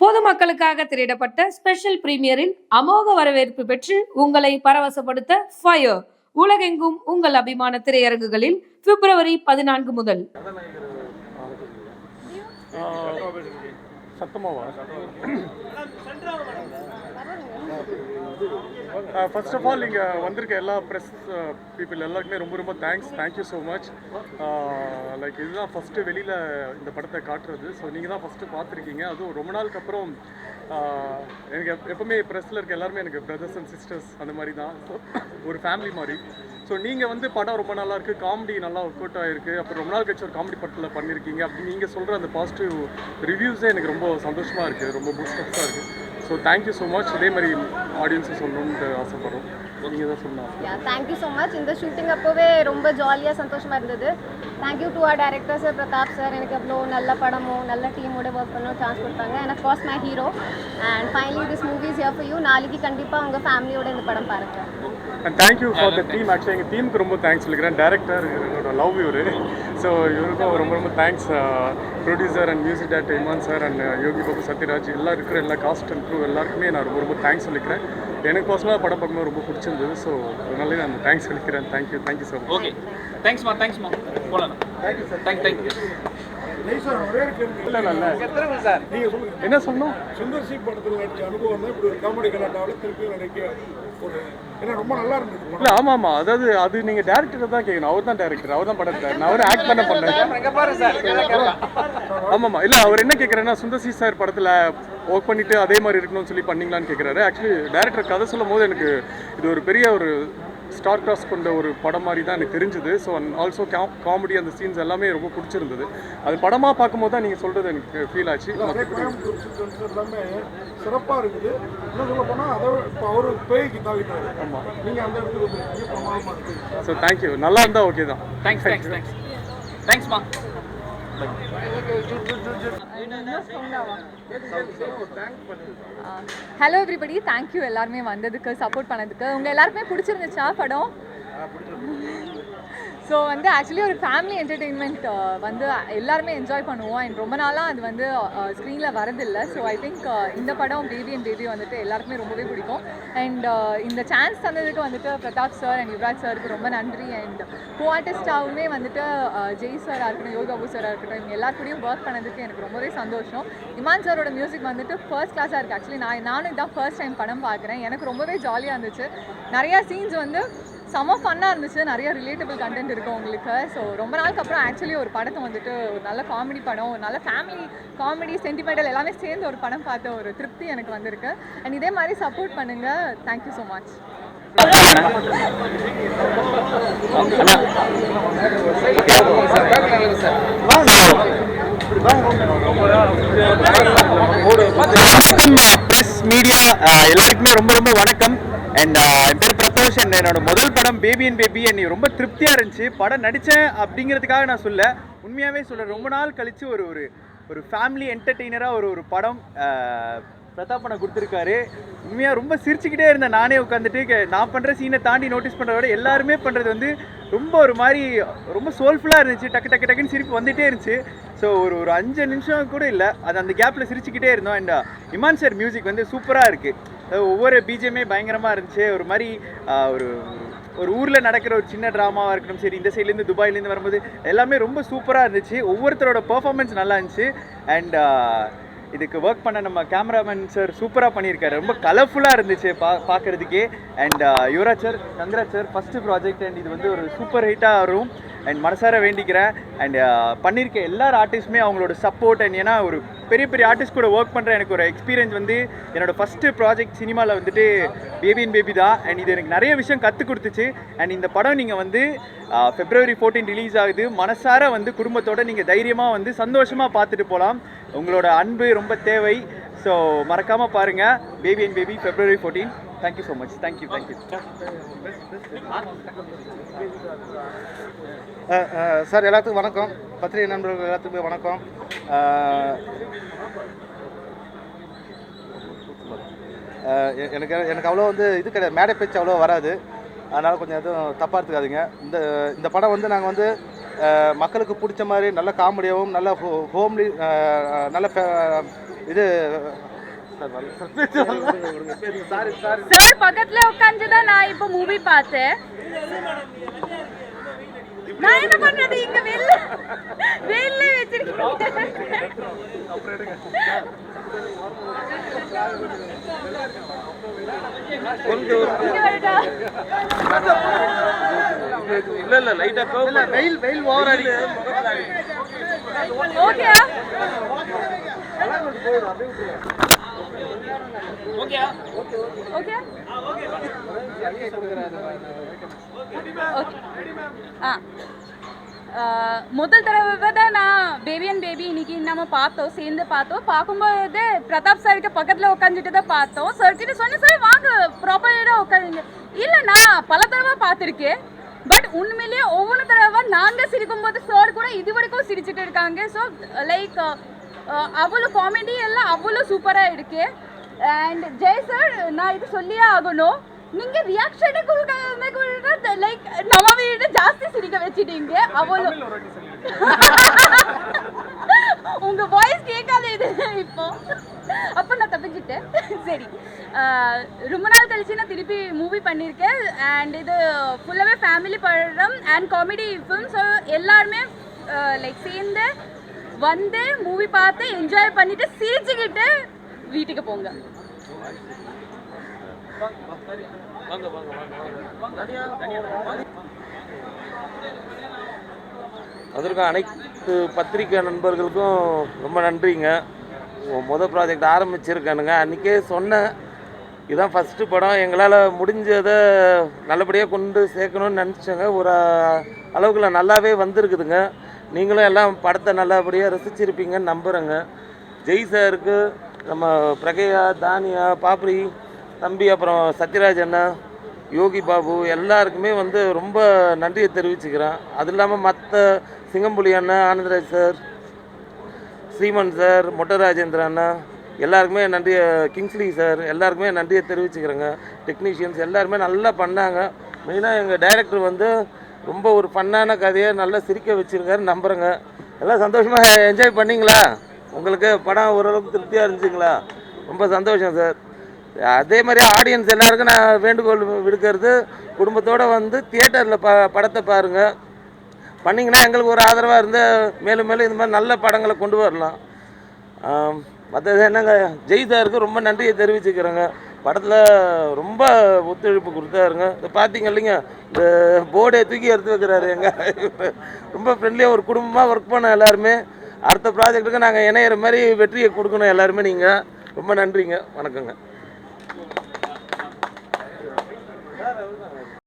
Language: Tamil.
பொதுமக்களுக்காக திரையிடப்பட்ட ஸ்பெஷல் பிரீமியரில் அமோக வரவேற்பு பெற்று உங்களை பரவசப்படுத்த ஃபயர் உலகெங்கும் உங்கள் அபிமான திரையரங்குகளில் பிப்ரவரி பதினான்கு முதல். சத்தமாக ஃபர்ஸ்ட் ஆஃப் ஆல் இங்கே வந்திருக்க எல்லா ப்ரெஸ் பீப்புள் எல்லாருக்குமே ரொம்ப ரொம்ப thanks thank you so much like இதுதான் ஃபஸ்ட்டு வெளியில் இந்த படத்தை காட்டுறது. ஸோ நீங்கள் தான் ஃபஸ்ட்டு பார்த்துருக்கீங்க. அதுவும் ரொம்ப நாளுக்கு அப்புறம் எனக்கு எப்பவுமே ப்ரெஸ்ஸில் இருக்க எல்லாருமே எனக்கு பிரதர்ஸ் அண்ட் சிஸ்டர்ஸ் அந்த மாதிரி தான். ஸோ ஒரு ஃபேமிலி மாதிரி. ஸோ நீங்கள் வந்து படம் ரொம்ப நல்லா இருக்குது காமெடி நல்லா ஒர்க் அவுட் ஆகிருக்கு அப்புறம் ரொம்ப நாள் கழிச்சு ஒரு காமெடி படத்தில் பண்ணியிருக்கீங்க அப்படின்னு நீங்கள் சொல்கிற அந்த பாசிட்டிவ் ரிவ்யூஸே எனக்கு ரொம்ப சந்தோஷமாக இருக்குது ரொம்ப பூஸ்டப்ஸாக இருக்குது ஸோ தேங்க்யூ ஸோ மச் இதே மாதிரி ஆடியன்ஸை சொல்லணும்னு ஆசைப்படுறோம். தேங்க்யூ ஸோ மச் இந்த ஷூட்டிங் அப்போவே ரொம்ப ஜாலியாக சந்தோஷமாக இருந்தது thank you to our director sir Pratap sir எனக்கு அவ்வளோ நல்ல படமும் நல்ல டீமோட ஒர்க் பண்ண சான்ஸ் கொடுத்தாங்க எனக்கு cause my hero and finally this movie's here for you நாளைக்கு கண்டிப்பாக உங்கள் ஃபேமிலியோட இந்த படம் பாருங்கள் and thank you for the team actually எங்கள் டீமுக்கு ரொம்ப தேங்க்ஸ் சொல்லிக்கிறேன். டேரக்டர் என்னோட லவ் இவர். ஸோ இவருக்கும் ரொம்ப ரொம்ப thanks producer and music director Imman sir and Yogi Babu Sathyaraj எல்லாம் இருக்கிற எல்லா காஸ்ட் அண்ட் க்ரூ எல்லாருக்குமே நான் ரொம்ப ரொம்ப தேங்க்ஸ் சொல்லிக்கிறேன். எனக்கு பர்சனலாக படம் பார்க்கும்போது ரொம்ப பிடிச்சிருந்தது. ஸோ அதனால நான் தேங்க்ஸ் சொல்லிக்கிறேன். Thank you thank you so much okay தேங்க்ஸ்மா தேங்க்ஸ்மா போகலாம் தேங்க்யூ சார் தேங்க் தேங்க்யூ இல்லை இல்லை சார்? என்ன சொல்லணும்? சுந்தர் சி படத்தில் அனுபவம் தான் இப்படி ஒரு காமெடி கலாட்டாவில் திருப்பி நடிக்க ஒரு ஏன்னா ரொம்ப நல்லா இருந்தது படம். இல்லை ஆமாம் ஆமாம் அதாவது அது நீங்கள் டேரக்டரை தான் கேட்கணும் அவர் தான் டேரக்டர் அவர் தான் படத்தை நான் அவர் ஆக்ட் பண்ண பண்ணேன். எங்க பாருங்க சார். ஆமாம்மா இல்லை அவர் என்ன கேட்குறேன்னா சுந்தர்சி சார் படத்தில் ஒர்க் பண்ணிட்டு அதே மாதிரி இருக்கணும்னு சொல்லி பண்ணீங்களான்னு கேட்குறாரு ஆக்சுவலி டேரக்டர் கதை சொல்லும் போது எனக்கு இது ஒரு பெரிய ஒரு ஸ்டார் கிராஸ் கொண்ட ஒரு படம் மாதிரி தான் எனக்கு தெரிஞ்சுது. ஸோ ஆல்சோ காமெடி அந்த சீன்ஸ் எல்லாமே ரொம்ப பிடிச்சிருந்தது. அது படமாக பார்க்கும்போது தான் நீங்கள் சொல்கிறது எனக்கு ஃபீல் ஆச்சு. எல்லாமே சிறப்பாக இருக்குது. இன்னும் சொல்ல போனால் அதை இப்போ அவர் பேய்க்கு தாவிட்டாரு ஆமாம் நீங்கள் அந்த இடத்துக்கு ஸோ தேங்க்யூ நல்லா இருந்தால் ஓகே தான். தேங்க்ஸ் தேங்க்ஸ் தேங்க்ஸ் தேங்க்ஸ்மா ஹலோ எவ்ரிபடி தேங்க்யூ எல்லாருமே வந்ததுக்கு சப்போர்ட் பண்ணதுக்கு. உங்கள் எல்லாருக்குமே பிடிச்சிருந்துச்சா படம்? ஸோ வந்து ஆக்சுவலி ஒரு ஃபேமிலி என்டர்டெயின்மெண்ட் uh, வந்து எல்லாருமே என்ஜாய் பண்ணுவோம். அண்ட் ரொம்ப நாளாக அது வந்து ஸ்க்ரீனில் வரதில்லை. ஸோ ஐ திங்க் இந்த படம் பேபி அண்ட் பேபி வந்துட்டு எல்லாருக்குமே ரொம்பவே பிடிக்கும். அண்ட் uh, இந்த சான்ஸ் தந்ததுக்கு வந்துட்டு பிரதாப் சார் அண்ட் யுவராஜ் சாருக்கு ரொம்ப நன்றி. அண்ட் கோ ஆர்டிஸ்டாகவுமே வந்துட்டு uh, ஜெய் சாராக இருக்கட்டும் யோகாபு சாராக இருக்கட்டும் இவங்க எல்லாருக்கூடயும் ஒர்க் பண்ணதுக்கு எனக்கு ரொம்பவே சந்தோஷம். இமான் சாரோட மியூசிக் வந்துட்டு ஃபர்ஸ்ட் கிளாஸாக இருக்குது ஆக்சுவலி நான் நானும் இதான் ஃபர்ஸ்ட் டைம் படம் பார்க்குறேன். எனக்கு ரொம்பவே ஜாலியாக இருந்துச்சு. நிறையா சீன்ஸ் வந்து செம ஃபன்னாக இருந்துச்சு. நிறைய ரிலேட்டபிள் கண்டென்ட் இருக்கும் உங்களுக்கு. ஸோ ரொம்ப நாளுக்கு அப்புறம் ஆக்சுவலி ஒரு படத்தை வந்துட்டு ஒரு நல்ல காமெடி படம் ஒரு நல்ல ஃபேமிலி காமெடி சென்டிமெண்டல் எல்லாமே சேர்ந்து ஒரு படம் பார்த்த ஒரு திருப்தி எனக்கு வந்திருக்கு. அண்ட் இதே மாதிரி சப்போர்ட் பண்ணுங்கள் thank you so much press media எல்லாருக்குமே ரொம்ப ரொம்ப வணக்கம். அண்ட் uh, என் பேர் பிரதோஷ் என்னோட முதல் படம் பேபி அண்ட் பேபி நீ ரொம்ப திருப்தியாக இருந்துச்சு. படம் நடித்தேன் அப்படிங்கிறதுக்காக நான் சொல்ல உண்மையாகவே சொல்ல ரொம்ப நாள் கழித்து ஒரு ஒரு ஒரு ஃபேமிலி என்டர்டெய்னராக ஒரு ஒரு படம் பிரதாப் பண்ண கொடுத்துருக்காரு. உண்மையாக ரொம்ப சிரிச்சுக்கிட்டே இருந்தேன். நானே உட்காந்துட்டு நான் பண்ணுற சீனை தாண்டி நோட்டீஸ் பண்ணுறத விட எல்லாருமே பண்ணுறது வந்து ரொம்ப ஒரு மாதிரி ரொம்ப சோல்ஃபுல்லாக இருந்துச்சு. டக்கு டக்கு டக்குன்னு சிரிப்பு வந்துகிட்டே இருந்துச்சு. ஸோ ஒரு ஒரு அஞ்சு நிமிஷம் கூட இல்லை. அது அந்த கேப்பில் சிரிச்சுக்கிட்டே இருந்தோம். அண்ட் இமான் சார் மியூசிக் வந்து சூப்பராக இருக்குது ஒவ்வொரு பிஜிஎம்மே பயங்கரமாக இருந்துச்சு. ஒரு மாதிரி ஒரு ஒரு- ஊரில் நடக்கிற ஒரு சின்ன ட்ராமாவாக இருக்கணும் சரி இந்த சைட்லேருந்து துபாயிலேருந்து வரும்போது எல்லாமே ரொம்ப சூப்பராக இருந்துச்சு. ஒவ்வொருத்தரோட பர்ஃபார்மன்ஸ் நல்லா இருந்துச்சு. அண்ட் இதுக்கு ஒர்க் பண்ண நம்ம கேமராமேன் சார் சூப்பராக பண்ணியிருக்காரு. ரொம்ப கலர்ஃபுல்லாக இருந்துச்சு பா பார்க்குறதுக்கே and Yuvaraj sir Gangaraj sir first project and இது வந்து ஒரு சூப்பர் ஹிட்டாக வரும். அண்ட் மனசார வேண்டிக்கிறேன் அண்ட் uh, பண்ணியிருக்க எல்லார் ஆர்டிஸ்ட்டுமே அவங்களோட சப்போர்ட் அண்ட் ஏன்னா ஒரு பெரிய பெரிய ஆர்டிஸ்ட் கூட ஒர்க் பண்ணுற எனக்கு ஒரு எக்ஸ்பீரியன்ஸ் வந்து என்னோட ஃபஸ்ட்டு ப்ராஜெக்ட் சினிமாவில் வந்துட்டு பேபி அண்ட் பேபி தான். அண்ட் இது எனக்கு நிறைய விஷயம் கற்றுக் கொடுத்துச்சு. அண்ட் இந்த படம் நீங்கள் வந்து ஃபெப்ரவரி 14 ரிலீஸ் ஆகுது. மனசார வந்து குடும்பத்தோடு நீங்கள் தைரியமாக வந்து சந்தோஷமாக பார்த்துட்டு போகலாம் உங்களோட அன்பு ரொம்ப தேவை. ஸோ மறக்காமல் பாருங்கள் baby and baby February fourteen thank you so much thank you thank you sir எல்லாத்துக்கும் வணக்கம். பத்திரிகை நண்பர்கள் எல்லாத்துக்குமே வணக்கம். Uh, uh, எனக்கு எனக்கு அவ்வளோ வந்து இது கிடையாது. மேடை பேச்சு அவ்வளோ வராது. அதனால் கொஞ்சம் எதுவும் தப்பாக எடுத்துக்காதீங்க. இந்த இந்த படம் வந்து நாங்கள் வந்து uh, மக்களுக்கு பிடிச்ச மாதிரி நல்ல காமெடியாகவும் நல்ல ஹோ ஹோம்லி நல்ல இது சாரி சாரி சார் பக்கத்துல உட்காந்து தான் நான் இப்போ மூவி பார்த்தேன் நான் என்ன பண்றது இங்க? இல்ல இல்ல லைட்டா வெயில் வெயில் ஓவர் ஓகே ஆ முதல் தடவை தான் நான் பேபி அண்ட் பேபி இன்னைக்கு நம்ம பார்த்தோம் சேர்ந்து பார்த்தோம். பார்க்கும்போது பிரதாப் சாருக்கு பக்கத்தில் உட்காந்துட்டு தான் பார்த்தோம். சார் கிட்ட சொன்னேன் சார் வாங்க ப்ராப்பராக உட்காருங்க. இல்லை நான் பல தடவை பார்த்துருக்கேன். பட் உண்மையிலேயே ஒவ்வொரு தடவை நாங்கள் சிரிக்கும்போது சார் கூட இது வரைக்கும் சிரிச்சுட்டு இருக்காங்க. ஸோ லைக் அவ்வளோ காமெடி எல்லாம் அவ்வளோ சூப்பராக இருக்கு. அண்ட் ஜெய் சார் நான் இது சொல்லியே ஆகணும். நீங்க ரியாக்ஷனே கொடுக்காம கூட லைக் நம்ம வீடு ஜாஸ்தி சிரிக்க வச்சிட்டீங்க. அவ்வளோ உங்க வாய்ஸ் கேட்காது இது இப்போ. அப்போ நான் தப்பிச்சிட்டேன். சரி. ரொம்ப நாள் கழிச்சு நான் திருப்பி மூவி பண்ணியிருக்கேன் அண்ட் இது ஃபுல்லாகவே ஃபேமிலி படம் அண்ட் காமெடி ஃபிலிம் ஸோ எல்லாருமே லைக் சேர்ந்து வந்து மூவி பார்த்து என்ஜாய் பண்ணிட்டு சிரிச்சுக்கிட்டு வீட்டுக்கு போங்க. வந்திருக்க அனைத்து பத்திரிக்கை நண்பர்களுக்கும் ரொம்ப நன்றிங்க. மொதல் ப்ராஜெக்ட் ஆரம்பிச்சிருக்கானுங்க. அன்றைக்கே சொன்னேன். இதுதான் ஃபஸ்ட்டு படம். எங்களால் முடிஞ்சதை நல்லபடியாக கொண்டு சேர்க்கணும்னு நினச்சோங்க. ஒரு அளவுக்குள்ள நல்லாவே வந்திருக்குதுங்க. நீங்களும் எல்லாம் படத்தை நல்லபடியாக ரசிச்சிருப்பீங்கன்னு நம்புகிறேங்க ஜெய் சாருக்கு நம்ம பிரகையா தானியா பாப்ரி தம்பி அப்புறம் சத்யராஜ் அண்ணா யோகி பாபு எல்லாருக்குமே வந்து ரொம்ப நன்றியை தெரிவிச்சுக்கிறேன். அது இல்லாமல் மற்ற சிங்கம்புலி அண்ணா ஆனந்தராஜ் சார் ஸ்ரீமன் சார் மொட்டராஜேந்திர அண்ணா எல்லாருக்குமே நன்றியை கிங்ஸ்லி சார் எல்லாருக்குமே நன்றியை தெரிவிச்சுக்கிறேங்க. டெக்னீஷியன்ஸ் எல்லாருமே நல்லா பண்ணாங்க. மெயினாக எங்கள் டைரக்டர் வந்து ரொம்ப ஒரு ஃபன்னான கதையை நல்லா சிரிக்க வச்சுருக்காரு நம்புகிறேங்க எல்லாம் சந்தோஷமாக என்ஜாய் பண்ணிங்களா? உங்களுக்கு படம் ஓரளவுக்கு திருப்தியாக இருந்துச்சுங்களா? ரொம்ப சந்தோஷம் சார் அதே மாதிரி ஆடியன்ஸ் எல்லாருக்கும் நான் வேண்டுகோள் விடுக்கிறது குடும்பத்தோடு வந்து தியேட்டரில் ப படத்தை பாருங்கள் பண்ணிங்கன்னா எங்களுக்கு ஒரு ஆதரவாக இருந்து மேலும் மேலும் இந்த மாதிரி நல்ல படங்களை கொண்டு வரலாம். மற்றது என்னங்க ஜெய் சாருக்கு ரொம்ப நன்றியை தெரிவிச்சுக்கிறேங்க. படத்தில் ரொம்ப ஒத்துழைப்பு கொடுத்தாருங்க. இதை பார்த்தீங்க இல்லைங்க? இந்த போர்டை தூக்கி எடுத்து வைக்கிறாரு எங்க. ரொம்ப ஃப்ரெண்ட்லியாக ஒரு குடும்பமாக ஒர்க் பண்ண எல்லாருமே. அடுத்த ப்ராஜெக்ட்டுக்கு நாங்கள் இணையிற மாதிரி வெற்றியை கொடுக்கணும் எல்லாருமே நீங்கள் ரொம்ப நன்றிங்க. வணக்கங்க.